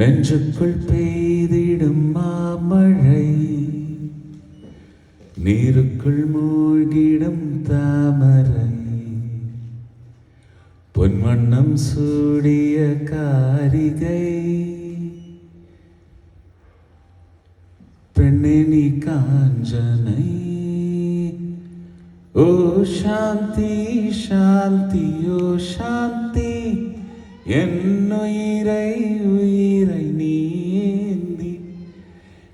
நெஞ்சுக்குள் பெய்திடும் மாமழை நீருக்குள் மூழ்கிடும் தாமரை. பொன்வண்ணம் சூடிய காரிகை பெண்ணே காஞ்சனை. ஓ சாந்தி சாந்தி ஓ சாந்தி. என்னுயிரை உயிரை நீந்தி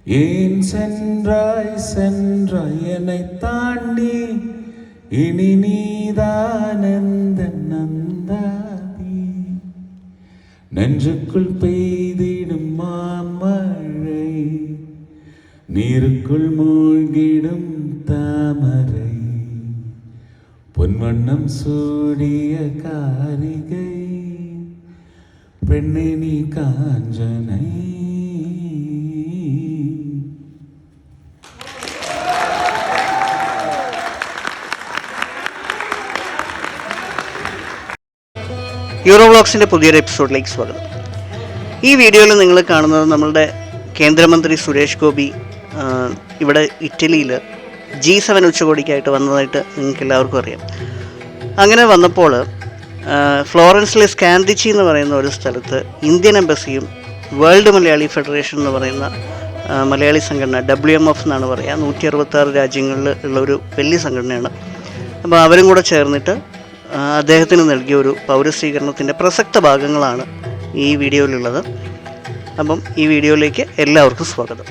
ஏன் சென்றாய் சென்றாய் என்னை தாண்டி? இனி நீதானந்த நந்தாதி. நெஞ்சுக்குள் பெய்திடும் மாமழை நீருக்குள் மூழ்கிடும் தாமரை. பொன்வண்ணம் சூடிய காரிகை പെണ്ണെ നീ കാഞ്ചനൈ. യൂറോ വ്ളോഗ്സിന്റെ പുതിയൊരു എപ്പിസോഡിലേക്ക് സ്വാഗതം. ഈ വീഡിയോയിൽ നിങ്ങൾ കാണുന്നത് നമ്മളുടെ കേന്ദ്രമന്ത്രി സുരേഷ് ഗോപി ഇവിടെ ഇറ്റലിയിൽ ജി സെവൻ ഉച്ചകോടിക്കായിട്ട് വന്നതായിട്ട് നിങ്ങൾക്ക് എല്ലാവർക്കും അറിയാം. അങ്ങനെ വന്നപ്പോൾ ഫ്ലോറൻസിലെ സ്കാൻഡിച്ചി എന്ന് പറയുന്ന ഒരു സ്ഥലത്ത് ഇന്ത്യൻ എംബസിയും വേൾഡ് മലയാളി ഫെഡറേഷൻ എന്ന് പറയുന്ന മലയാളി സംഘടന ഡബ്ല്യു എം എഫ് എന്നാണ് പറയുക. നൂറ്റി അറുപത്താറ് രാജ്യങ്ങളിൽ ഉള്ള ഒരു വലിയ സംഘടനയാണ്. അപ്പോൾ അവരും കൂടെ ചേർന്നിട്ട് അദ്ദേഹത്തിന് നൽകിയ ഒരു പൗരസ്വീകരണത്തിന്റെ പ്രസക്ത ഭാഗങ്ങളാണ് ഈ വീഡിയോയിലുള്ളത്. അപ്പം ഈ വീഡിയോയിലേക്ക് എല്ലാവർക്കും സ്വാഗതം.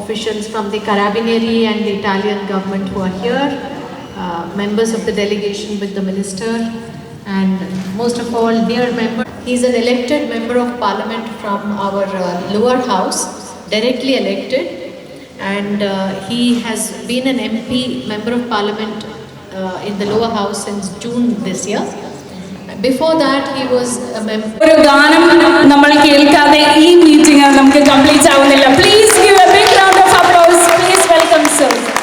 officials from the Carabinieri and the Italian government who are here, uh, members of the delegation with the minister, and most of all, dear member. He's an elected member of parliament from our uh, lower house, directly elected, and uh, he has been an MP, member of parliament uh, in the lower house since June this year. Before that, he was a member. ഒരു ഗാനം നമ്മൾ കേൾക്കാതെ ഈ meeting നമുക്ക് complete ആവുന്നില്ല please give please welcome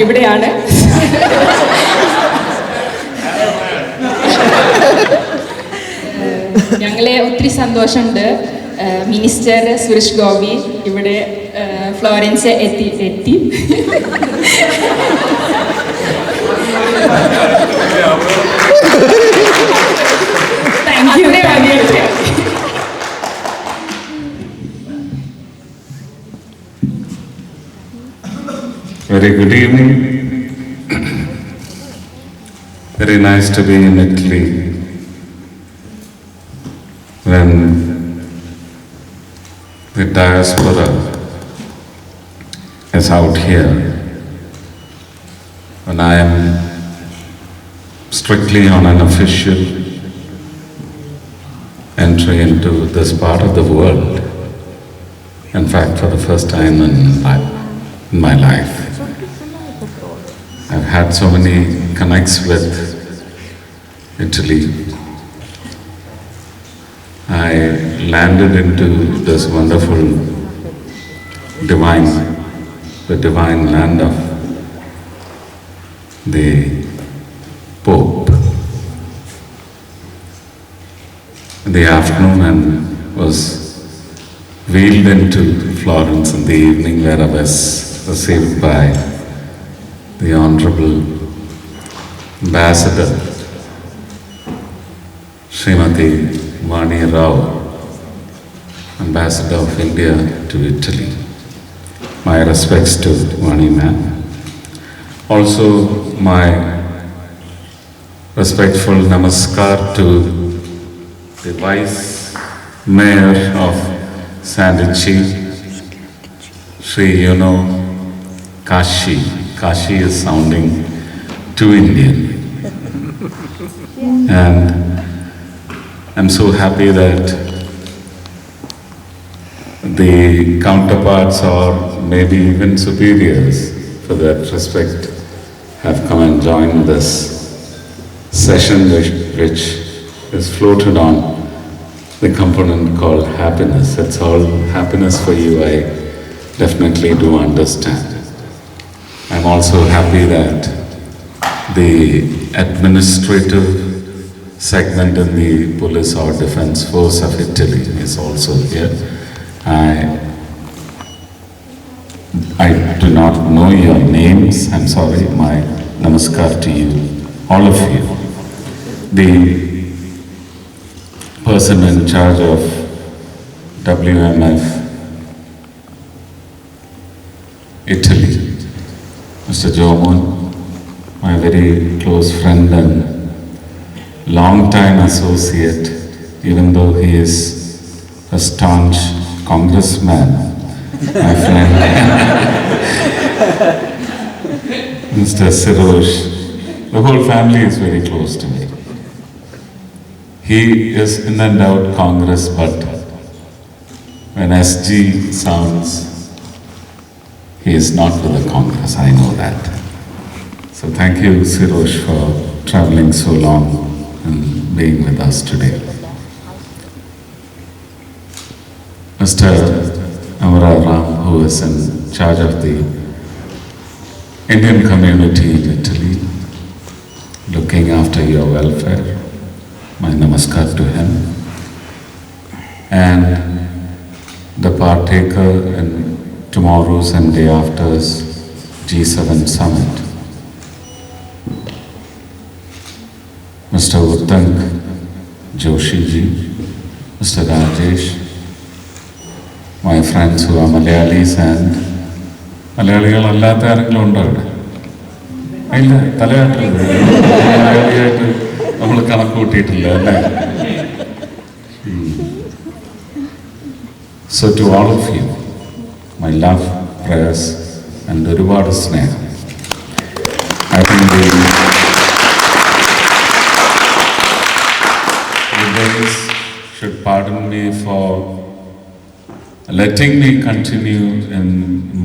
ഇവിടെയാണ്. ഞങ്ങളെ ഒത്തിരി സന്തോഷമുണ്ട്. മിനിസ്റ്റർ സുരേഷ് ഗോപി ഇവിടെ ഫ്ലോറൻസ് എത്തി എത്തി. Thank you Very good evening. Very nice to be in Italy when the diaspora is out here. When I am strictly on an official entry into this part of the world. In fact, for the first time in my, in my life. I've had so many connects with Italy. I landed into this wonderful divine, the divine land of the Pope. In the afternoon and was wheeled into Florence in the evening where I was received by the Honorable Ambassador Srimati Vani Rao, Ambassador of India to Italy. My respects to Vani ma'am. Also, my respectful namaskar to the Vice Mayor of Sandichi, Sri Yuno Kashi. Kashi is sounding too Indian. And I'm so happy that the counterparts or maybe even superiors for that respect have come and joined this session which, which is floated on the component called happiness. It's all happiness for you, I definitely do understand. I'm also happy that the administrative segment in the police or defense force of Italy is also here. I I do not know your names, I'm sorry, my namaskar to you, all of you. The person in charge of WMF Italy, Mr. Jomon, my very close friend and long-time associate, even though he is a staunch congressman, my friend. Mr. Sirosh, the whole family is very close to me. He is in and out Congress, but when SG sounds, he is not with the Congress, I know that. So thank you, Sirosh, for traveling so long and being with us today. Mr. Amara Ram, who is in charge of the Indian community in Italy, looking after your welfare, my namaskar to him. And the partaker in tomorrow's and day after's G7 summit. Mr. Uttank Joshi ji, Mr. Rajesh, my friends who are Malayalis and മലയാളികളല്ലാത്ത ആരെങ്കിലും ഉണ്ടോ അവിടെ ഇല്ല തലയാട്ടില്ല മലയാളിയായിട്ട് നമ്മൾ കണക്ക് കൂട്ടിയിട്ടില്ല അല്ലേ so to all of you my love prayers and ഒരുപാട് സ്നേഹം. I think should pardon me for letting me continue in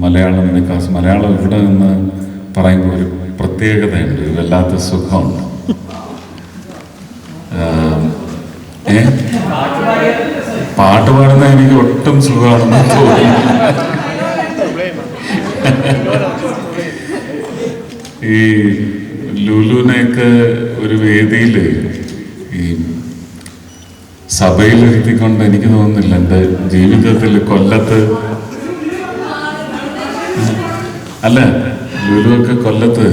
Malayalam because Malayalam ഇവിടെ നിന്ന് പറയുമ്പോൾ ഒരു പ്രത്യേകതയുണ്ട്. ഒരു വല്ലാത്ത സുഖമുണ്ട് പാട്ട് പാടുന്ന എനിക്ക് ഒട്ടും സുഖമാണെന്ന് തോന്നുന്നു ഈ ലുലുവിനെയൊക്കെ ഒരു വേദിയിൽ ഈ സഭയിലിരുത്തിക്കൊണ്ട് എനിക്ക് തോന്നുന്നില്ല. എന്റെ ജീവിതത്തിൽ കൊല്ലത്ത് അല്ല ലുലുവൊക്കെ കൊല്ലത്ത്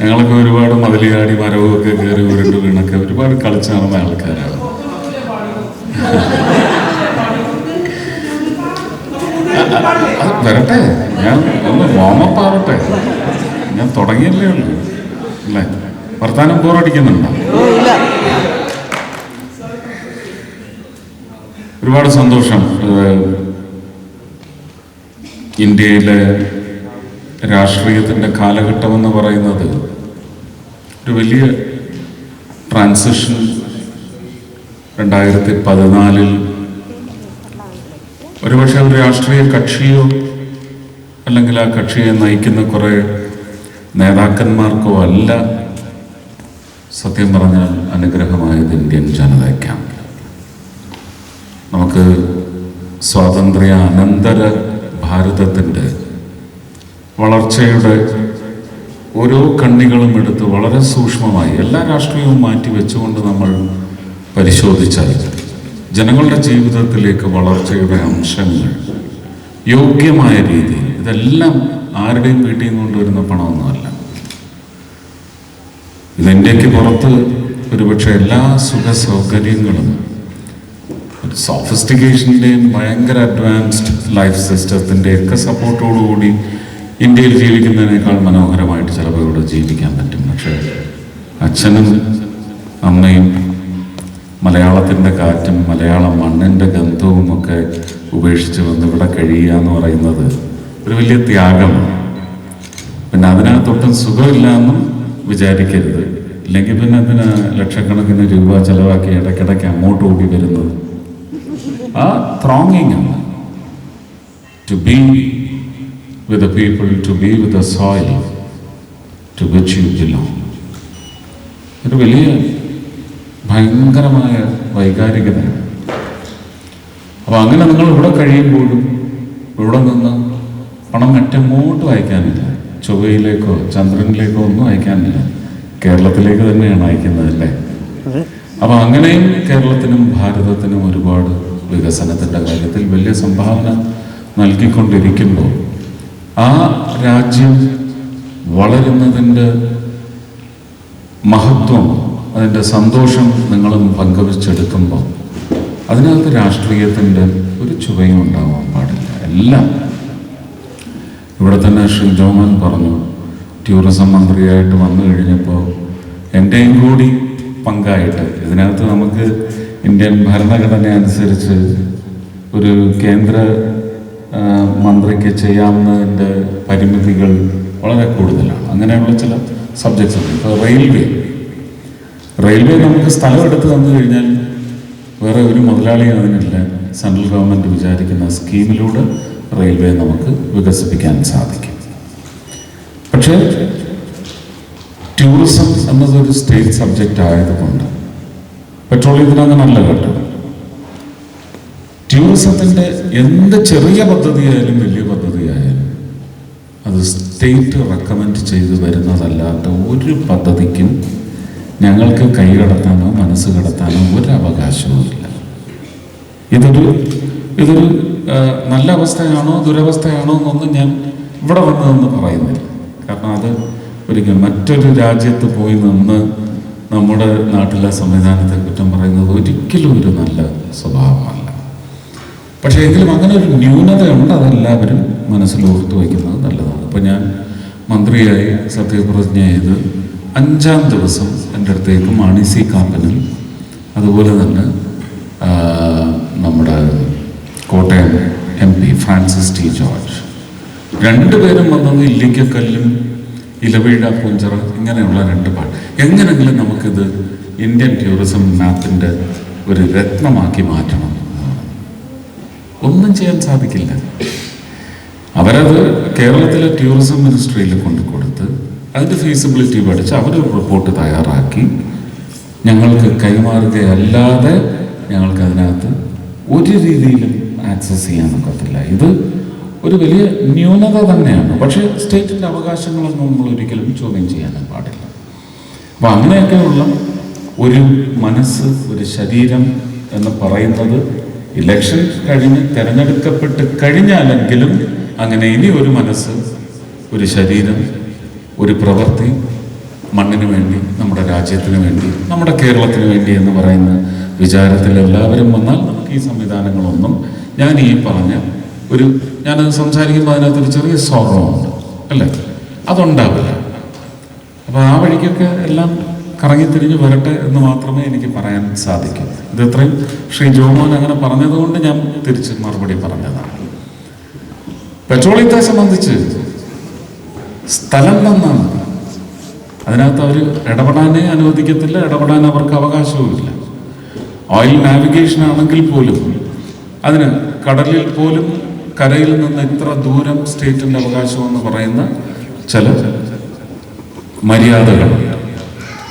ഞങ്ങളൊക്കെ ഒരുപാട് മതിലിയാടി മരവും ഒക്കെ കയറി ഉരുണ്ട് വീണൊക്കെ ഒരുപാട് കളിച്ച് നടന്ന ആൾക്കാരാണ്. വരട്ടെ ഞാൻ ഒന്ന് വാമപ്പ് ആവട്ടെ. ഞാൻ തുടങ്ങിയല്ലേ ഉള്ളൂ അല്ലേ? വർത്താനം ബോറടിക്കുന്നുണ്ടോ ഒരുപാട് സന്തോഷം. ഇന്ത്യയിലെ രാഷ്ട്രീയത്തിന്റെ കാലഘട്ടം എന്ന് പറയുന്നത് ഒരു വലിയ ട്രാൻസിഷൻ രണ്ടായിരത്തി പതിനാലിൽ ഒരുപക്ഷെ ഒരു രാഷ്ട്രീയ കക്ഷിയോ അല്ലെങ്കിൽ ആ കക്ഷിയെ നയിക്കുന്ന കുറേ നേതാക്കന്മാർക്കോ അല്ല. സത്യം പറഞ്ഞാൽ അനുഗ്രഹമായത് ഇന്ത്യൻ ജനതയ്ക്കാണ് നമുക്ക് സ്വാതന്ത്ര്യാനന്തര ഭാരതത്തിന്റെ വളർച്ചയുടെ ഓരോ കണ്ണികളും എടുത്ത് വളരെ സൂക്ഷ്മമായി എല്ലാ രാഷ്ട്രീയവും മാറ്റി വെച്ചുകൊണ്ട് നമ്മൾ പരിശോധിച്ചാൽ ജനങ്ങളുടെ ജീവിതത്തിലേക്ക് വളർച്ചയുടെ അംശങ്ങൾ യോഗ്യമായ രീതിയിൽ ഇതെല്ലാം ആരുടെയും വീട്ടിൽ നിന്ന് കൊണ്ടുവരുന്ന പണമൊന്നുമല്ല. ഇത് ഇന്ത്യയ്ക്ക് പുറത്ത് ഒരുപക്ഷെ എല്ലാ സുഖ സൗകര്യങ്ങളും സോഫിസ്റ്റിക്കേഷന്റെയും ഭയങ്കര അഡ്വാൻസ്ഡ് ലൈഫ് സിസ്റ്റത്തിന്റെയൊക്കെ സപ്പോർട്ടോടുകൂടി ഇന്ത്യയിൽ ജീവിക്കുന്നതിനേക്കാൾ മനോഹരമായിട്ട് ചിലപ്പോൾ ഇവിടെ ജീവിക്കാൻ പറ്റും. പക്ഷേ അച്ഛനും അമ്മയും മലയാളത്തിന്റെ കാറ്റും മലയാള മണ്ണിന്റെ ഗന്ധവും ഒക്കെ ഉപേക്ഷിച്ച് വന്ന് ഇവിടെ കഴിയുക എന്ന് പറയുന്നത് ഒരു വലിയ ത്യാഗമാണ് പിന്നെ അതിനകത്തൊട്ടും സുഖമില്ല എന്നും വിചാരിക്കരുത്. ഇല്ലെങ്കിൽ പിന്നെ അതിന് ലക്ഷക്കണക്കിന് രൂപ ചിലവാക്കി ഇടയ്ക്കിടയ്ക്ക് അങ്ങോട്ട് ഓടി വരുന്നത്? ആ ത്രോങ്ങിങ് ആണ്. To be with people to be with soil to which you belong ഒരു വലിയ ഭയങ്കരമായ വൈകാരികതയാണ്. അപ്പോൾ അങ്ങനെ നിങ്ങൾ ഇവിടെ കഴിയുമ്പോഴും ഇവിടെ നിന്ന് പണം മറ്റെങ്ങോട്ടും അയക്കാനില്ല. ചൊവ്വയിലേക്കോ ചന്ദ്രനിലേക്കോ ഒന്നും അയക്കാനില്ല. കേരളത്തിലേക്ക് തന്നെയാണ് അയക്കുന്നത് അല്ലേ? അപ്പോൾ അങ്ങനെയും കേരളത്തിനും ഭാരതത്തിനും ഒരുപാട് വികസനത്തിന്റെ കാര്യത്തിൽ വലിയ സംഭാവന നൽകിക്കൊണ്ടിരിക്കുമ്പോൾ ആ രാജ്യം വളരുന്നതിന്റെ മഹത്വം അതിന്റെ സന്തോഷം നിങ്ങളും പങ്കുവച്ചെടുക്കുമ്പോൾ അതിനകത്ത് രാഷ്ട്രീയത്തിന്റെ ഒരു ചുവയും ഉണ്ടാവാൻ പാടില്ല. എല്ലാം. ഇവിടെ തന്നെ ശ്രീ ജോമൻ പറഞ്ഞു ടൂറിസം മന്ത്രിയായിട്ട് വന്നു കഴിഞ്ഞപ്പോൾ എന്റെയും കൂടി പങ്കായിട്ട് ഇതിനകത്ത് നമുക്ക് ഇന്ത്യൻ ഭരണഘടന അനുസരിച്ച് ഒരു കേന്ദ്ര മന്ത്രിക്ക് ചെയ്യാവുന്നതിന്റെ പരിമിതികൾ വളരെ കൂടുതലാണ്. അങ്ങനെയുള്ള ചില സബ്ജക്ട്സ് ഉണ്ട്. ഇപ്പോൾ റെയിൽവേ റെയിൽവേ നമുക്ക് സ്ഥലം എടുത്ത് തന്നു കഴിഞ്ഞാൽ വേറെ ഒരു മുതലാളിയും അതിനില്ല. സെൻട്രൽ ഗവൺമെന്റ് വിചാരിക്കുന്ന സ്കീമിലൂടെ റെയിൽവേ നമുക്ക് വികസിപ്പിക്കാൻ സാധിക്കും. പക്ഷേ ടൂറിസം എന്നതൊരു സ്റ്റേറ്റ് സബ്ജക്റ്റ് ആയതുകൊണ്ട് പെട്രോളിയത്തിനങ്ങനല്ല കേട്ടോ. ടൂറിസത്തിന്റെ എന്ത് ചെറിയ പദ്ധതിയായാലും വലിയ പദ്ധതിയായാലും അത് സ്റ്റേറ്റ് റെക്കമെൻഡ് ചെയ്തു വരുന്നതല്ലാത്ത ഒരു പദ്ധതിക്കും ഞങ്ങൾക്ക് കൈ കടത്താനോ മനസ്സ് കടത്താനോ ഒരു അവകാശവും ഇല്ല. ഇതൊരു ഇതൊരു നല്ല അവസ്ഥയാണോ ദുരവസ്ഥയാണോ എന്നൊന്നും ഞാൻ ഇവിടെ വന്നതെന്ന് പറയുന്നില്ല. കാരണം അത് ഒരിക്കലും മറ്റൊരു രാജ്യത്ത് പോയി നിന്ന് നമ്മുടെ നാട്ടിലെ സംവിധാനത്തെ കുറ്റം പറയുന്നത് ഒരിക്കലും ഒരു നല്ല സ്വഭാവമല്ല. പക്ഷേ എങ്കിലും അങ്ങനെ ഒരു ന്യൂനതയുണ്ട് അതെല്ലാവരും മനസ്സിൽ ഓർത്തു വയ്ക്കുന്നത് നല്ലതാണ്. അപ്പോൾ ഞാൻ മന്ത്രിയായി സത്യപ്രതിജ്ഞ ചെയ്ത് അഞ്ചാം ദിവസം എന്റെ അടുത്തേക്ക് മാണി സി കാപ്പനും അതുപോലെ തന്നെ നമ്മുടെ Kottayam M P Francis T George. രണ്ടുപേരും വന്നത് ഇല്ലിക്കക്കല്ലും ഇലവീഴ പൂഞ്ചറ ഇങ്ങനെയുള്ള രണ്ട് പാട്ട് എങ്ങനെങ്കിലും നമുക്കിത് ഇന്ത്യൻ ടൂറിസം മാപ്പിന്റെ ഒരു രത്നമാക്കി മാറ്റണം. ഒന്നും ചെയ്യാൻ സാധിക്കില്ല. അവരത് കേരളത്തിലെ ടൂറിസം മിനിസ്ട്രിയിൽ കൊണ്ടു അതിന്റെ ഫീസിബിലിറ്റി പഠിച്ച് അവരൊരു റിപ്പോർട്ട് തയ്യാറാക്കി. ഞങ്ങൾക്ക് കൈമാറുകയല്ലാതെ ഞങ്ങൾക്ക് അതിനകത്ത് ഒരു രീതിയിലും ആക്സസ് ചെയ്യാൻ ഒക്കത്തില്ല. ഇത് ഒരു വലിയ ന്യൂനത തന്നെയാണ്. പക്ഷേ സ്റ്റേറ്റിന്റെ അവകാശങ്ങളൊന്നും നമ്മൾ ഒരിക്കലും ചോദ്യം ചെയ്യാനും പാടില്ല. അപ്പം അങ്ങനെയൊക്കെയുള്ള ഒരു മനസ്സ് ഒരു ശരീരം എന്ന് പറയുന്നത് ഇലക്ഷൻ കഴിഞ്ഞ് തിരഞ്ഞെടുക്കപ്പെട്ട് കഴിഞ്ഞാലെങ്കിലും അങ്ങനെ ഇനി ഒരു മനസ്സ് ഒരു ശരീരം ഒരു പ്രവൃത്തി മണ്ണിന് വേണ്ടി നമ്മുടെ രാജ്യത്തിന് വേണ്ടി നമ്മുടെ കേരളത്തിന് വേണ്ടി എന്ന് പറയുന്ന വിചാരത്തിൽ എല്ലാവരും വന്നാൽ നമുക്ക് ഈ സംവിധാനങ്ങളൊന്നും ഞാൻ ഈ പറഞ്ഞ ഒരു ഞാനത് സംസാരിക്കുമ്പോൾ അതിനകത്തൊരു ചെറിയ സ്വർണമുണ്ട് അല്ലേ? അതുണ്ടാവില്ല. അപ്പോൾ ആ വഴിക്കൊക്കെ എല്ലാം കറങ്ങിത്തിരിഞ്ഞ് വരട്ടെ എന്ന് മാത്രമേ എനിക്ക് പറയാൻ സാധിക്കൂ. ഇത് ഇത്രയും ശ്രീ ജോമോൻ അങ്ങനെ പറഞ്ഞതുകൊണ്ട് ഞാൻ തിരിച്ച് മറുപടി പറഞ്ഞതാണ്. പെട്രോളിയത്തെ സംബന്ധിച്ച് സ്ഥലം തന്നാണ് അതിനകത്ത് അവർ ഇടപെടാനേ അനുവദിക്കത്തില്ല ഇടപെടാൻ അവർക്ക് അവകാശവുമില്ല. ഓയിൽ നാവിഗേഷൻ ആണെങ്കിൽ പോലും അതിന് കടലിൽ പോലും കരയിൽ നിന്ന് ഇത്ര ദൂരം സ്റ്റേറ്റിന്റെ അവകാശം എന്ന് പറയുന്ന ചില മര്യാദകൾ.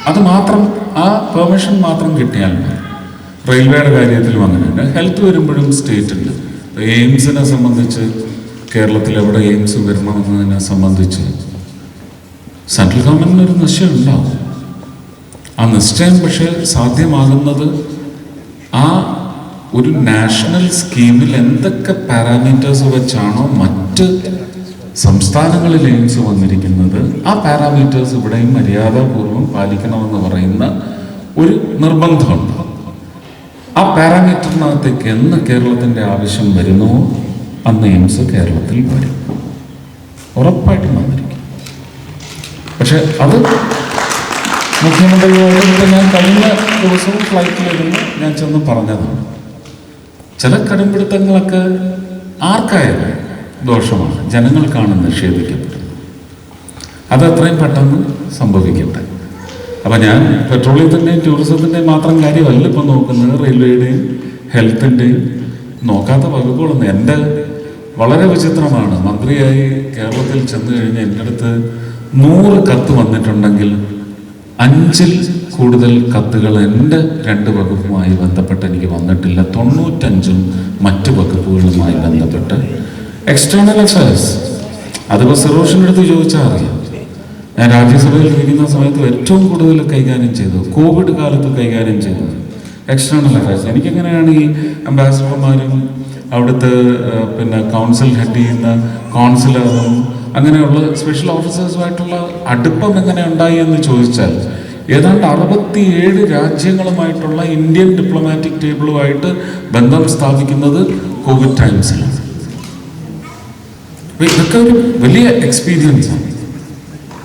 അത് മാത്രം ആ പെർമിഷൻ മാത്രം കിട്ടിയാൽ റെയിൽവേയുടെ കാര്യത്തിലും അങ്ങനെ ഹെൽത്ത് വരുമ്പോഴും സ്റ്റേറ്റുണ്ട് എയിംസിനെ സംബന്ധിച്ച് കേരളത്തിൽ എവിടെ എയിംസ് വരണമെന്നതിനെ സംബന്ധിച്ച് സെൻട്രൽ ഗവൺമെന്റിന് ഒരു നിശ്ചയം ഉണ്ടാവും ആ നിശ്ചയം പക്ഷേ സാധ്യമാകുന്നത് ആ ഒരു നാഷണൽ സ്കീമിൽ എന്തൊക്കെ പാരാമീറ്റേഴ്സ് വെച്ചാണോ മറ്റ് സംസ്ഥാനങ്ങളിൽ എയിംസ് വന്നിരിക്കുന്നത് ആ പാരാമീറ്റേഴ്സ് ഇവിടെയും മര്യാദാപൂർവം പാലിക്കണമെന്ന് പറയുന്ന ഒരു നിർബന്ധമുണ്ട്. ആ പാരാമീറ്ററിനകത്തേക്ക് എന്ന് കേരളത്തിന്റെ ആവശ്യം വരുന്നുവോ അന്ന് എയിംസ് കേരളത്തിൽ വരും. ഉറപ്പായിട്ടും വന്നിരിക്കും. പക്ഷെ അത് മുഖ്യമന്ത്രിയോട് ഞാൻ കഴിഞ്ഞ ദിവസവും ഫ്ലൈറ്റിലിരുന്ന് ഞാൻ ചെന്ന് പറഞ്ഞതാണ്. ചില കടുംപിടുത്തങ്ങളൊക്കെ ആർക്കായാലും ദോഷമാണ്. ജനങ്ങൾക്കാണ് നിഷേധിക്കപ്പെടുന്നത്. അത് അത്രയും പെട്ടെന്ന് സംഭവിക്കട്ടെ. അപ്പം ഞാൻ പെട്രോളിയത്തിന്റെയും ടൂറിസത്തിന്റെയും മാത്രം കാര്യമല്ല ഇപ്പം നോക്കുന്നത് റെയിൽവേയുടെയും ഹെൽത്തിന്റെയും നോക്കാത്ത വകുപ്പുകളൊന്നും. എന്റെ വളരെ വിചിത്രമാണ്. മന്ത്രിയായി കേരളത്തിൽ ചെന്ന് കഴിഞ്ഞ് എന്റെ അടുത്ത് നൂറ് കത്ത് വന്നിട്ടുണ്ടെങ്കിൽ അഞ്ചിൽ കൂടുതൽ കത്തുകൾ എന്റെ രണ്ട് വകുപ്പുമായി ബന്ധപ്പെട്ട് എനിക്ക് വന്നിട്ടില്ല. തൊണ്ണൂറ്റഞ്ചും മറ്റ് വകുപ്പുകളുമായി ബന്ധപ്പെട്ട്. എക്സ്റ്റേണൽ അഫയേഴ്സ് അതിപ്പോൾ സിറോഷിന്റെ അടുത്ത് ചോദിച്ചാൽ അറിയാം. ഞാൻ രാജ്യസഭയിൽ ഇരിക്കുന്ന സമയത്ത് ഏറ്റവും കൂടുതൽ കൈകാര്യം ചെയ്തു കോവിഡ് കാലത്ത് കൈകാര്യം ചെയ്തത് എക്സ്റ്റേണൽ അഫയേഴ്സ് എനിക്കെങ്ങനെയാണ് ഈ അംബാസിഡർമാരും അവിടുത്തെ പിന്നെ കൗൺസിൽ ഹെഡ് ചെയ്യുന്ന കൗൺസിലറും അങ്ങനെയുള്ള സ്പെഷ്യൽ ഓഫീസേഴ്സുമായിട്ടുള്ള അടുപ്പം എങ്ങനെ ഉണ്ടായി എന്ന് ചോദിച്ചാൽ ഏതാണ്ട് അറുപത്തിയേഴ് രാജ്യങ്ങളുമായിട്ടുള്ള ഇന്ത്യൻ ഡിപ്ലോമാറ്റിക് ടേബിളുമായിട്ട് ബന്ധം സ്ഥാപിക്കുന്നത് കോവിഡ് ടൈംസിലാണ് ഇതൊക്കെ ഒരു വലിയ എക്സ്പീരിയൻസ് ആണ്.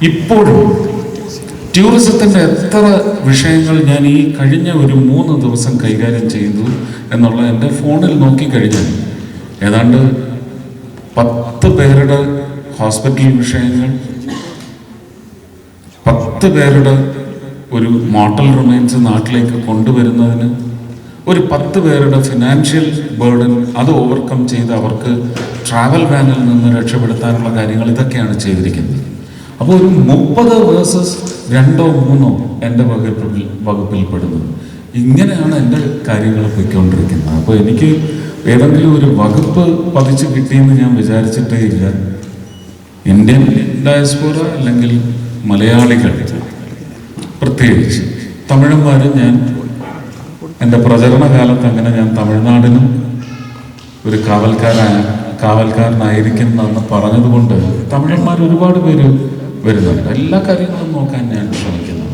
ഇപ്പോഴും ടൂറിസത്തിന്റെ എത്ര വിഷയങ്ങൾ ഞാൻ ഈ കഴിഞ്ഞ ഒരു മൂന്ന് ദിവസം കൈകാര്യം ചെയ്തു എന്നുള്ള എന്റെ ഫോണിൽ നോക്കിക്കഴിഞ്ഞാൽ ഏതാണ്ട് പത്ത് പേരുടെ ഹോസ്പിറ്റൽ വിഷയങ്ങൾ പത്ത് പേരുടെ ഒരു മോട്ടൽ റിമൈൻസ് നാട്ടിലേക്ക് കൊണ്ടുവരുന്നതിന് ഒരു പത്ത് പേരുടെ ഫിനാൻഷ്യൽ ബേർഡൻ അത് ഓവർകം ചെയ്ത് അവർക്ക് ട്രാവൽ ബാനിൽ നിന്ന് രക്ഷപ്പെടുത്താനുള്ള കാര്യങ്ങൾ ഇതൊക്കെയാണ് ചെയ്തിരിക്കുന്നത്. അപ്പോൾ ഒരു മുപ്പത് വേഴ്സസ് രണ്ടോ മൂന്നോ എന്റെ വകുപ്പിൽ വകുപ്പിൽ പെടുന്നത് ഇങ്ങനെയാണ് എന്റെ കാര്യങ്ങൾ പോയിക്കൊണ്ടിരിക്കുന്നത്. അപ്പോൾ എനിക്ക് ഏതെങ്കിലും ഒരു വകുപ്പ് പതിച്ച് കിട്ടിയെന്ന് ഞാൻ വിചാരിച്ചിട്ടേ ഇല്ല. ഇന്ത്യൻ ഡയസ്പോറ അല്ലെങ്കിൽ മലയാളികൾ പ്രത്യേകിച്ച് തമിഴന്മാർ ഞാൻ എന്റെ പ്രചരണ കാലത്ത് അങ്ങനെ ഞാൻ തമിഴ്നാടിനും ഒരു കാവൽക്കാരായ കാവൽക്കാരനായിരിക്കുന്നെന്ന് പറഞ്ഞതുകൊണ്ട് തമിഴന്മാർ ഒരുപാട് പേര് വരുന്നുണ്ട്. എല്ലാ കാര്യങ്ങളും നോക്കാൻ ഞാൻ ശ്രമിക്കുന്നു.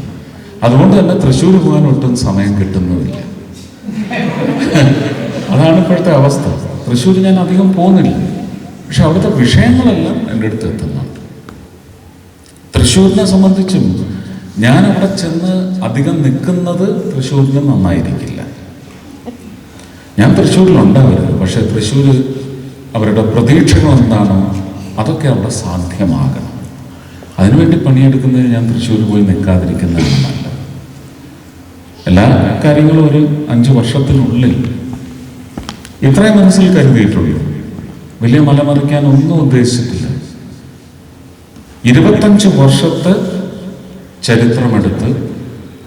അതുകൊണ്ട് തന്നെ തൃശ്ശൂർ പോകാൻ ഒട്ടും സമയം കിട്ടുന്നുമില്ല. അതാണ് ഇപ്പോഴത്തെ അവസ്ഥ. തൃശ്ശൂർ ഞാൻ അധികം പോകുന്നില്ല. പക്ഷെ അവിടുത്തെ വിഷയങ്ങളെല്ലാം എന്റെ അടുത്ത് എത്തുന്നുണ്ട്. തൃശ്ശൂരിനെ സംബന്ധിച്ചും ഞാൻ അവിടെ ചെന്ന് അധികം നിൽക്കുന്നത് തൃശ്ശൂരിന് നന്നായിരിക്കില്ല. ഞാൻ തൃശ്ശൂരിലുണ്ടാവരുത് പക്ഷെ തൃശ്ശൂർ അവരുടെ പ്രതീക്ഷകൾ എന്താണോ അതൊക്കെ അവിടെ സാധ്യമാകണം. അതിനുവേണ്ടി പണിയെടുക്കുന്നതിന് ഞാൻ തൃശ്ശൂർ പോയി നിൽക്കാതിരിക്കുന്നതാണ് നല്ലത്. എല്ലാ കാര്യങ്ങളും ഒരു അഞ്ച് വർഷത്തിനുള്ളിൽ ഇത്രയും മനസ്സിൽ കരുതിയിട്ടുള്ളൂ. വലിയ മലമറിക്കാൻ ഒന്നും ഉദ്ദേശിച്ചിട്ടില്ല. ഇരുപത്തഞ്ച് വർഷത്തെ ചരിത്രമെടുത്ത്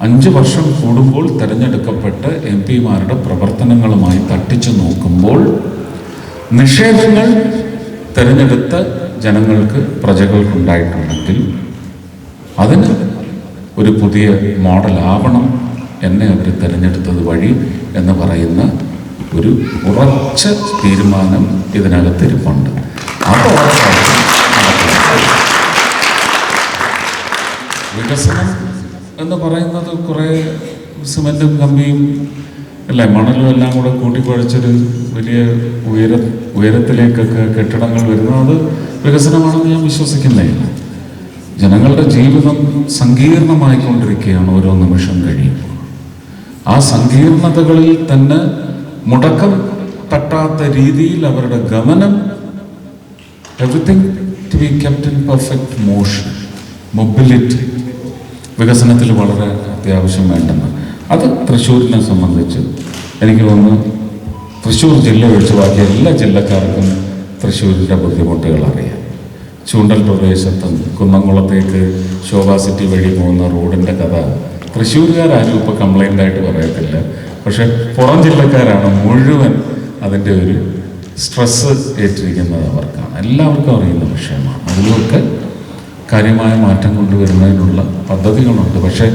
അഞ്ച് വർഷം കൂടുമ്പോൾ തിരഞ്ഞെടുക്കപ്പെട്ട് എം പിമാരുടെ പ്രവർത്തനങ്ങളുമായി തട്ടിച്ചു നോക്കുമ്പോൾ നിഷേധങ്ങൾ തിരഞ്ഞെടുത്ത ജനങ്ങൾക്ക് പ്രജകൾക്കുണ്ടായിട്ടുണ്ടെങ്കിൽ അതിന് ഒരു പുതിയ മോഡലാവണം എന്നെ അവർ തിരഞ്ഞെടുത്തത് വഴി എന്ന് പറയുന്ന ഒരു ഉറച്ച തീരുമാനം ഇതിനകത്ത് ഇരിപ്പുണ്ട്. വികസനം എന്ന് പറയുന്നത് കുറേ സിമെന്റും കമ്പിയും അല്ലേ മണലും എല്ലാം കൂടെ കൂട്ടിക്കുഴച്ചൊരു വലിയ ഉയര ഉയരത്തിലേക്കൊക്കെ കെട്ടിടങ്ങൾ വരുന്നത് വികസനമാണെന്ന് ഞാൻ വിശ്വസിക്കുന്നില്ല ജനങ്ങളുടെ ജീവിതം സങ്കീർണമായിക്കൊണ്ടിരിക്കുകയാണ് ഓരോ നിമിഷം കഴിയുമ്പോൾ. ആ സങ്കീർണതകളിൽ തന്നെ മുടക്കം തട്ടാത്ത രീതിയിൽ അവരുടെ ഗമനം everything to be kept in perfect motion mobility വികസനത്തിൽ വളരെ അത്യാവശ്യം വേണ്ടെന്ന്. അത് തൃശ്ശൂരിനെ സംബന്ധിച്ച് എനിക്ക് തോന്നുന്നു തൃശ്ശൂർ ജില്ല ഒഴിച്ച് എല്ലാ ജില്ലക്കാർക്കും തൃശ്ശൂരിന്റെ ബുദ്ധിമുട്ടുകൾ അറിയാം ചൂണ്ടൽ പ്രദേശത്തും കുന്നംകുളത്തേക്ക് ശോഭാ സിറ്റി വഴി പോകുന്ന റോഡിന്റെ കഥ തൃശ്ശൂരുകാരും ഇപ്പോൾ കംപ്ലൈന്റ് ആയിട്ട് പറയത്തില്ല. പക്ഷെ പുറം ജില്ലക്കാരാണ് മുഴുവൻ അതിന്റെ ഒരു സ്ട്രെസ് ഏറ്റിരിക്കുന്നത് അവർക്കാണ്. എല്ലാവർക്കും അറിയുന്ന വിഷയമാണ്. അതിലൊക്കെ കാര്യമായ മാറ്റം കൊണ്ടുവരുന്നതിനുള്ള പദ്ധതികളുണ്ട്. പക്ഷേ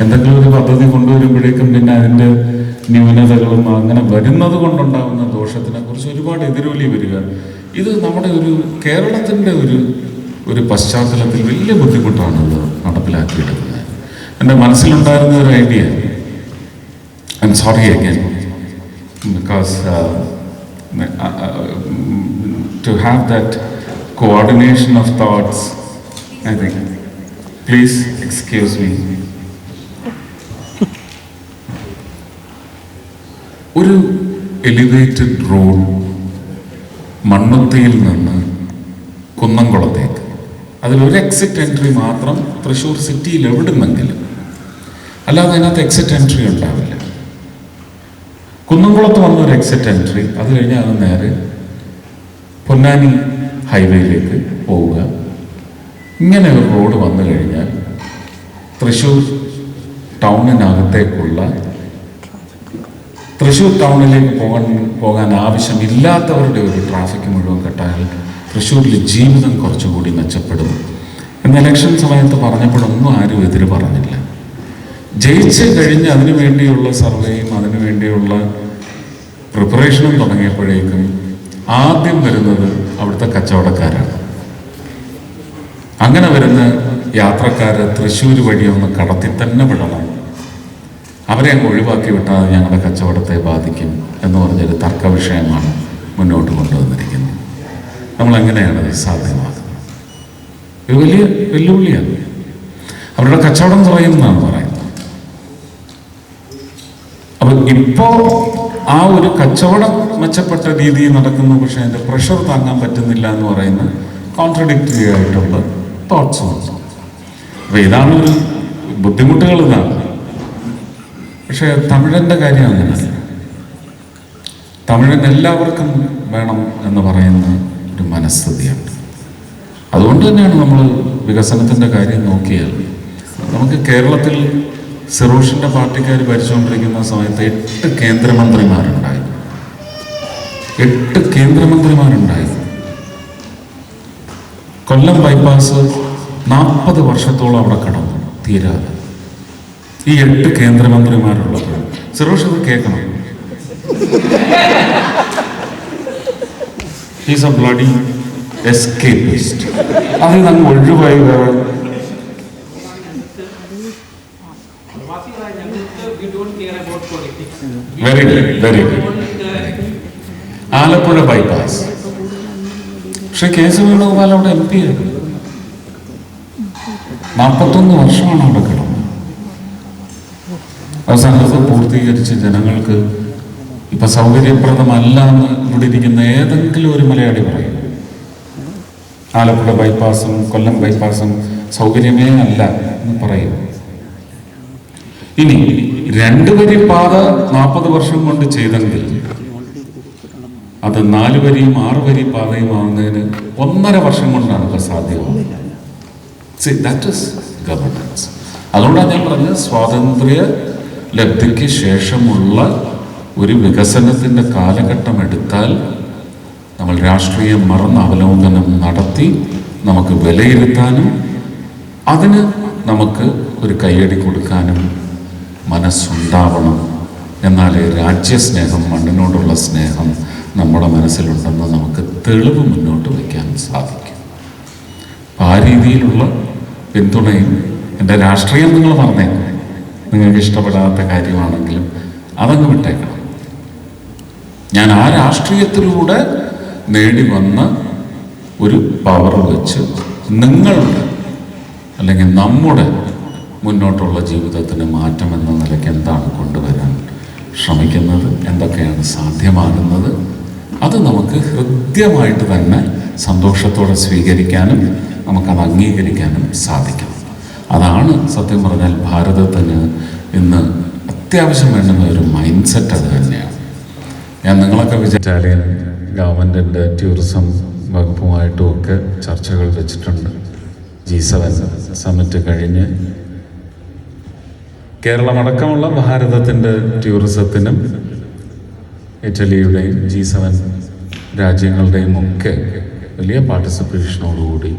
എന്തെങ്കിലും ഒരു പദ്ധതി കൊണ്ടുവരുമ്പോഴേക്കും പിന്നെ അതിന്റെ ന്യൂനതകളും അങ്ങനെ വരുന്നത് കൊണ്ടുണ്ടാകുന്ന ദോഷത്തിനെ കുറിച്ച് ഒരുപാട് എതിരൊലി വരിക ഇത് നമ്മുടെ ഒരു കേരളത്തിന്റെ ഒരു ഒരു പശ്ചാത്തലത്തിൽ വലിയ ബുദ്ധിമുട്ടാണ് ഇത് നടപ്പിലാക്കിയെടുക്കുന്നത്. എന്റെ മനസ്സിലുണ്ടായിരുന്ന ഒരു idea I'm sorry again because to have that coordination of thoughts I think please excuse me ഒരു എലിവേറ്റഡ് റോഡ് മണ്ണുത്തിയിൽ നിന്ന് കുന്നംകുളത്തേക്ക്. അതിലൊരു എക്സിറ്റ് എൻട്രി മാത്രം തൃശ്ശൂർ സിറ്റിയിൽ എവിടുന്നെങ്കിലും. അല്ലാതെ അതിനകത്ത് എക്സിറ്റ് എൻട്രി ഉണ്ടാവില്ല. കുന്നംകുളത്ത് വന്ന ഒരു എക്സിറ്റ് എൻട്രി അത് കഴിഞ്ഞാൽ അത് നേരെ പൊന്നാനി ഹൈവേയിലേക്ക് പോവുക. ഇങ്ങനെ ഒരു റോഡ് വന്നു കഴിഞ്ഞാൽ തൃശ്ശൂർ ടൗണിനകത്തേക്കുള്ള തൃശ്ശൂർ ടൗണിലേക്ക് പോകാൻ പോകാൻ ആവശ്യമില്ലാത്തവരുടെ ഒരു ട്രാഫിക് മുഴുവൻ കെട്ടാൽ തൃശ്ശൂരിൽ ജീവിതം കുറച്ചുകൂടി മെച്ചപ്പെടും. എന്ന് ഇലക്ഷൻ സമയത്ത് പറഞ്ഞപ്പോഴൊന്നും ആരും എതിര് പറഞ്ഞില്ല. ജയിച്ച് കഴിഞ്ഞ് അതിനു വേണ്ടിയുള്ള സർവേയും അതിനു വേണ്ടിയുള്ള പ്രിപ്പറേഷനും തുടങ്ങിയപ്പോഴേക്കും ആദ്യം വരുന്നത് അവിടുത്തെ കച്ചവടക്കാരാണ്. അങ്ങനെ വരുന്ന യാത്രക്കാരെ തൃശ്ശൂർ വഴി ഒന്ന് കടത്തി തന്നെ വിടണം. അവരെ അങ്ങ് ഒഴിവാക്കി വിട്ടാൽ ഞങ്ങളുടെ കച്ചവടത്തെ ബാധിക്കും എന്ന് പറഞ്ഞൊരു തർക്ക വിഷയമാണ് മുന്നോട്ട് കൊണ്ടുവന്നിരിക്കുന്നത്. നമ്മൾ എങ്ങനെയാണ് അത് സാധ്യമാകുന്നത് ഇത് വലിയ വെല്ലുവിളിയാണ്. അവരുടെ കച്ചവടം കുറയുമെന്നാണ് പറയുന്നത്. അപ്പം ഇപ്പോൾ ആ ഒരു കച്ചവടം മെച്ചപ്പെട്ട രീതിയിൽ നടക്കുന്നു പക്ഷേ അതിന്റെ പ്രഷർ താങ്ങാൻ പറ്റുന്നില്ല എന്ന് പറയുന്ന കോൺട്രഡിക്റ്ററി ആയിട്ടുള്ള തോട്ട്സ് ഉണ്ട് ഇതാണ് ഒരു ബുദ്ധിമുട്ടുകൾ ഇതാണ്. പക്ഷെ തമിഴന്റെ കാര്യം അങ്ങനെ തമിഴൻ എല്ലാവർക്കും വേണം എന്ന് പറയുന്ന ഒരു മനസ്ഥിതിയാണ് അതുകൊണ്ട് തന്നെയാണ് നമ്മൾ വികസനത്തിന്റെ കാര്യം നോക്കിയാൽ നമുക്ക് കേരളത്തിൽ സിറോഷിന്റെ പാർട്ടിക്കാർ ഭരിച്ചുകൊണ്ടിരിക്കുന്ന സമയത്ത് എട്ട് കേന്ദ്രമന്ത്രിമാരുണ്ടായി. എട്ട് കേന്ദ്രമന്ത്രിമാരുണ്ടായി. കൊല്ലം ബൈപ്പാസ് നാൽപ്പത് വർഷത്തോളം അവിടെ കടന്നു തീരാതെ. ഈ എട്ട് കേന്ദ്രമന്ത്രിമാരുള്ളത്. സിറോഷ് ഇത് കേൾക്കണം. ഈസ് എ ബ്ലഡി എസ്കേപ്പിസ്റ്റ് അതിൽ നിന്ന് ഒഴിവായി വേറെ. Very good very good Alappuzha bypass പക്ഷെ കെ. സി. വേണുഗോപാൽ അവിടെ എം പി ആയിരുന്നു. നാൽപ്പത്തൊന്ന് വർഷമാണ് അവിടെ കിടന്നത് അവസാനം അത് പൂർത്തീകരിച്ച് ജനങ്ങൾക്ക് ഇപ്പൊ സൗകര്യപ്രദമല്ല എന്ന് ഇവിടെ ഇരിക്കുന്ന ഏതെങ്കിലും ഒരു മലയാളി പറയും. ആലപ്പുഴ ബൈപ്പാസും കൊല്ലം ബൈപ്പാസും സൗകര്യമേ അല്ല എന്ന് പറയും. ഇനി രണ്ട് വരി പാത നാൽപ്പത് വർഷം കൊണ്ട് ചെയ്തെങ്കിൽ അത് നാല് വരിയും ആറ് വരി പാതയും ആവുന്നതിന് ഒന്നര വർഷം കൊണ്ടാണ് ഇപ്പൊ സാധ്യമാവുന്നത് അതുകൊണ്ടാണ് ഞാൻ പറഞ്ഞത് സ്വാതന്ത്ര്യ ലബ്ധിക്ക് ശേഷമുള്ള ഒരു വികസനത്തിന്റെ കാലഘട്ടം എടുത്താൽ നമ്മൾ രാഷ്ട്രീയം മറന്ന് അവലോകനം നടത്തി നമുക്ക് വിലയിരുത്താനും അതിന് നമുക്ക് ഒരു കൈയടി കൊടുക്കാനും മനസ്സുണ്ടാവണം. എന്നാലേ രാജ്യസ്നേഹം മണ്ണിനോടുള്ള സ്നേഹം നമ്മുടെ മനസ്സിലുണ്ടെന്ന് നമുക്ക് തെളിവ് മുന്നോട്ട് വയ്ക്കാൻ സാധിക്കും. ആ രീതിയിലുള്ള പിന്തുണയും എന്റെ രാഷ്ട്രീയം നിങ്ങൾ പറഞ്ഞേക്കും. നിങ്ങൾക്ക് ഇഷ്ടപ്പെടാത്ത കാര്യമാണെങ്കിലും അതങ്ങ് വിട്ടേക്കണം. ഞാൻ ആ രാഷ്ട്രീയത്തിലൂടെ നേടി വന്ന ഒരു പവർ വെച്ച് നിങ്ങളുടെ അല്ലെങ്കിൽ നമ്മുടെ മുന്നോട്ടുള്ള ജീവിതത്തിന് മാറ്റം എന്ന നിലയ്ക്ക് എന്താണ് കൊണ്ടുവരാൻ ശ്രമിക്കുന്നത്? എന്തൊക്കെയാണ് സാധ്യമാകുന്നത്? അത് നമുക്ക് ഹൃദ്യമായിട്ട് തന്നെ സന്തോഷത്തോടെ സ്വീകരിക്കാനും നമുക്കത് അംഗീകരിക്കാനും സാധിക്കണം. അതാണ് സത്യം പറഞ്ഞാൽ ഭാരതത്തിന് ഇന്ന് അത്യാവശ്യം വേണ്ടുന്ന ഒരു മൈൻഡ് സെറ്റ് അത് തന്നെയാണ്. ഞാൻ നിങ്ങളൊക്കെ വിചാരിച്ചാലിയൻ ഗവൺമെന്റിന്റെ ടൂറിസം വകുപ്പുമായിട്ടും ഒക്കെ ചർച്ചകൾ വെച്ചിട്ടുണ്ട്. ജി സെവൻ സമ്മിറ്റ് കഴിഞ്ഞ്. കേരളമടക്കമുള്ള ഭാരതത്തിന്റെ ടൂറിസത്തിനും ഇറ്റലിയുടെയും ജി സെവൻ രാജ്യങ്ങളുടെയും ഒക്കെ വലിയ പാർട്ടിസിപ്പേഷനോടുകൂടി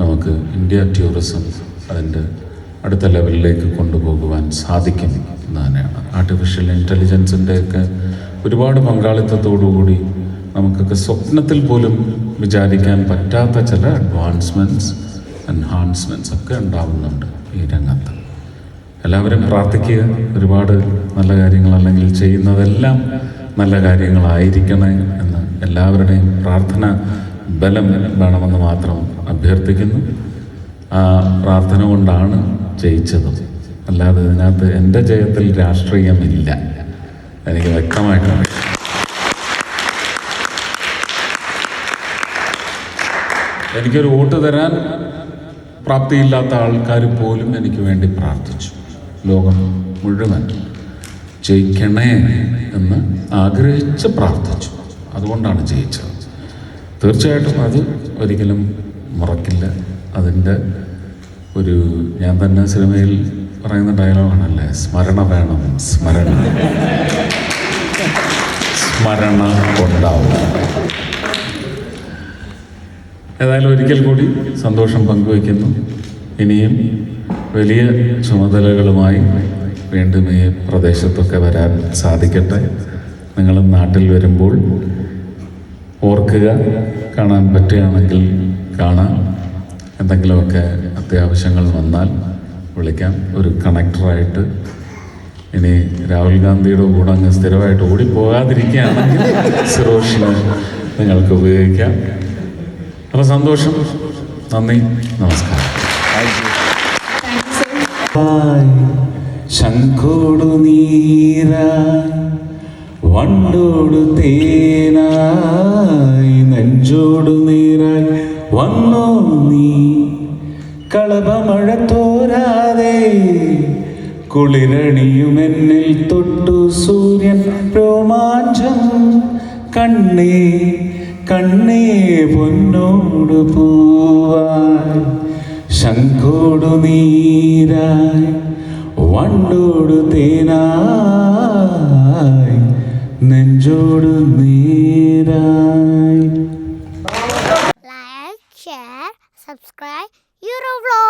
നമുക്ക് ഇന്ത്യ ടൂറിസം അതിന്റെ അടുത്ത ലെവലിലേക്ക് കൊണ്ടുപോകുവാൻ സാധിക്കും എന്ന് തന്നെയാണ്. ആർട്ടിഫിഷ്യൽ ഇന്റലിജൻസിന്റെയൊക്കെ ഒരുപാട് പങ്കാളിത്തത്തോടുകൂടി നമുക്കൊക്കെ സ്വപ്നത്തിൽ പോലും വിചാരിക്കാൻ പറ്റാത്ത ചില അഡ്വാൻസ്മെന്റ്സ് എൻഹാൻസ്മെന്റ്സ് ഒക്കെ ഉണ്ടാവുന്നുണ്ട് ഈ രംഗത്ത്. എല്ലാവരും പ്രാർത്ഥിക്കുക. ഒരുപാട് നല്ല കാര്യങ്ങൾ അല്ലെങ്കിൽ ചെയ്യുന്നതെല്ലാം നല്ല കാര്യങ്ങളായിരിക്കണേ എന്ന് എല്ലാവരുടെയും പ്രാർത്ഥന ബലം വേണമെന്ന് മാത്രം അഭ്യർത്ഥിക്കുന്നു. ആ പ്രാർത്ഥന കൊണ്ടാണ് ജയിച്ചത്. അല്ലാതെ ഇതിനകത്ത് എന്റെ ജയത്തിൽ രാഷ്ട്രീയമില്ല. എനിക്ക് വ്യക്തമായിട്ടാണ് എനിക്കൊരു വോട്ട് തരാൻ പ്രാപ്തിയില്ലാത്ത ആൾക്കാർ പോലും എനിക്ക് വേണ്ടി പ്രാർത്ഥിച്ചു. ലോകം മുഴുവൻ ജയിക്കണേ എന്ന് ആഗ്രഹിച്ച് പ്രാർത്ഥിച്ചു. അതുകൊണ്ടാണ് ജയിച്ചത്. തീർച്ചയായിട്ടും അത് ഒരിക്കലും മറക്കില്ല. അതിന്റെ ഒരു ഞാൻ തന്നെ സിനിമയിൽ പറയുന്ന ഡയലോഗാണല്ലേ സ്മരണ വേണം സ്മരണ. സ്മരണ ഉണ്ടാവും ഏതായാലും ഒരിക്കൽ കൂടി സന്തോഷം പങ്കുവയ്ക്കുന്നു. ഇനിയും വലിയ ചുമതലകളുമായി വീണ്ടും ഈ പ്രദേശത്തൊക്കെ വരാൻ സാധിക്കട്ടെ. നിങ്ങൾ നാട്ടിൽ വരുമ്പോൾ ഓർക്കുക കാണാൻ പറ്റുകയാണെങ്കിൽ കാണാം. എന്തെങ്കിലുമൊക്കെ അത്യാവശ്യങ്ങൾ വന്നാൽ വിളിക്കാം. ഒരു കണക്ടറായിട്ട്. ഇനി രാഹുൽ ഗാന്ധിയുടെ കൂടെ അങ്ങ് സ്ഥിരമായിട്ട് ഓടിപ്പോകാതിരിക്കുകയാണെങ്കിൽ സിറോഷിനെ നിങ്ങൾക്ക് ഉപയോഗിക്കാം. അപ്പോൾ സന്തോഷം. നന്ദി. നമസ്കാരം. ശംഖോടു നീര വണ്ടോടു തേനായി നെഞ്ചോടു നീരായി വന്നോ കളഭമഴ തോരാതെ കുളിരണിയുമെന്നിൽ തൊട്ടു സൂര്യൻ രോമാഞ്ചം. കണ്ണേ കണ്ണേ പൊന്നോടു പൂവായി ശംഖോടു നീരായി വണ്ടോടു തേനായി നെഞ്ചോടു നീരായി. Like, Little